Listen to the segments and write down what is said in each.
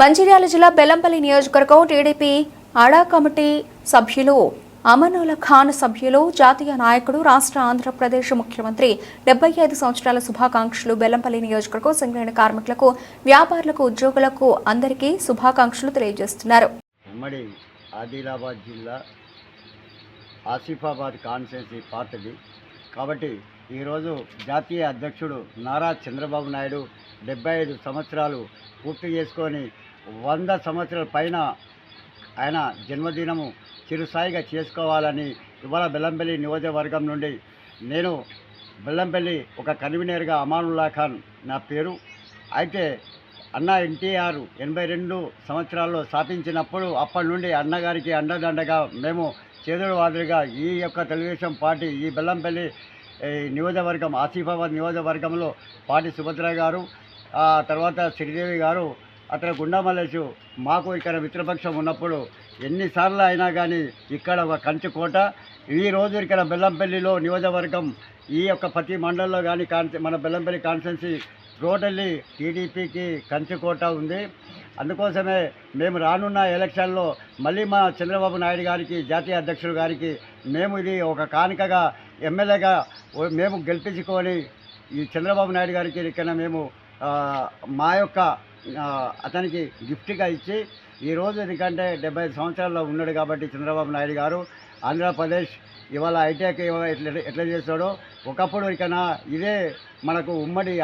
మంచిర్యాల జిల్లా బెల్లంపల్లి నియోజకవర్గం టీడీపీ ఆడా కమిటీ సభ్యులు అమనుల ఖాన్ సభ్యులు జాతీయ నాయకుడు రాష్ట్ర ఆంధ్రప్రదేశ్ ముఖ్యమంత్రి డెబ్బై ఐదు సంవత్సరాల శుభాకాంక్షలు బెల్లంపల్లి నియోజకవర్గం సింగరేణి కార్మికులకు వ్యాపారులకు ఉద్యోగులకు అందరికీ శుభాకాంక్షలు తెలియజేస్తున్నారు. ఆదిలాబాద్ జిల్లా ఆసిఫాబాద్ కాన్స్టిట్యున్సీ పార్టీది కాబట్టి ఈరోజు జాతీయ అధ్యక్షుడు నారా చంద్రబాబు నాయుడు డెబ్బై ఐదు సంవత్సరాలు పూర్తి చేసుకొని వంద సంవత్సరాల పైన ఆయన జన్మదినము చిరుస్థాయిగా చేసుకోవాలని ఇవాళ బెల్లంపల్లి నియోజకవర్గం నుండి నేను బెల్లంపల్లి ఒక కన్వీనర్గా అమానుల్లా ఖాన్ నా పేరు. అయితే అన్న ఎన్టీఆర్ ఎనభై రెండు సంవత్సరాల్లో స్థాపించినప్పుడు అప్పటి నుండి అన్నగారికి అండదండగా మేము చేదుడు వాదులుగా ఈ యొక్క తెలుగుదేశం పార్టీ ఈ బెల్లంపల్లి ఈ నియోజకవర్గం ఆసిఫాబాద్ నియోజకవర్గంలో పాటి సుభద్ర గారు తర్వాత శ్రీదేవి గారు అతను గుండామల్లేసు మాకు ఇక్కడ మిత్రపక్షం ఉన్నప్పుడు ఎన్నిసార్లు అయినా కానీ ఇక్కడ ఒక కంచుకోట ఈ రోజు ఇక్కడ బెల్లంపల్లిలో నియోజకవర్గం ఈ యొక్క ప్రతి మండలంలో కానీ కాన్స మన బెల్లంపల్లి కాన్స్టెన్సీ టోటల్లీ టీడీపీకి కంచుకోట ఉంది. అందుకోసమే మేము రానున్న ఎలక్షన్లో మళ్ళీ మా చంద్రబాబు నాయుడు గారికి జాతీయ అధ్యక్షుడు గారికి మేము ఇది ఒక కానుకగా ఎమ్మెల్యేగా మేము గెలిపించుకొని ఈ చంద్రబాబు నాయుడు గారికి ఇక్కడ మేము మా యొక్క అతనికి గిఫ్ట్గా ఇచ్చి ఈరోజు ఎందుకంటే డెబ్బై సంవత్సరాల్లో ఉన్నాడు కాబట్టి చంద్రబాబు నాయుడు గారు ఆంధ్రప్రదేశ్ ఇవాళ హైటెక్ ఇవాళ ఎట్లా ఎట్లా చేస్తాడో ఒకప్పుడు ఇకనా ఇదే మనకు ఉమ్మడి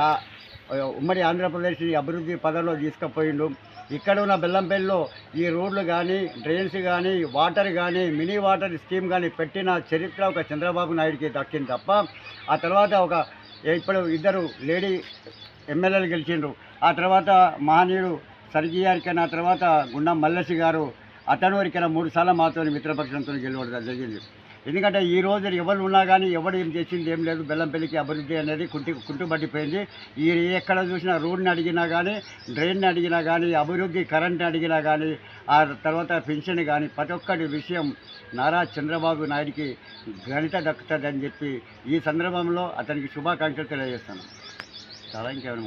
ఉమ్మడి ఆంధ్రప్రదేశ్ అభివృద్ధి పదంలో తీసుకుపోయిండు. ఇక్కడ ఉన్న బెల్లంపల్లిలో ఈ రోడ్లు కానీ డ్రైన్స్ కానీ వాటర్ కానీ మినీ వాటర్ స్కీమ్ కానీ పెట్టిన చరిత్ర ఒక చంద్రబాబు నాయుడికి దక్కింది తప్ప ఆ తర్వాత ఒక ఇప్పుడు ఇద్దరు లేడీ ఎమ్మెల్యేలు గెలిచిండ్రు. ఆ తర్వాత మహనీయుడు సర్గీయారికైనా తర్వాత గుండం మల్లసి గారు అతను ఇక్కడ మూడు సార్లు మాతో మిత్రపక్షంతో గెలవడం జరిగింది. ఎందుకంటే ఈ రోజు ఎవరు ఉన్నా కానీ ఎవరు ఏం చేసింది ఏం లేదు బెల్లంపల్లికి అభివృద్ధి అనేది కుంటి కుంటుపట్టిపోయింది ఈ ఎక్కడ చూసినా రోడ్ని అడిగినా కానీ డ్రైన్ని అడిగినా కానీ అభివృద్ధి కరెంట్ అడిగినా కానీ ఆ తర్వాత పెన్షన్ కానీ ప్రతి ఒక్కటి విషయం నారా చంద్రబాబు నాయుడికి గణిత దక్కుతుందని చెప్పి ఈ సందర్భంలో అతనికి శుభాకాంక్షలు తెలియజేస్తాను. చాలా ఇంకేమైనా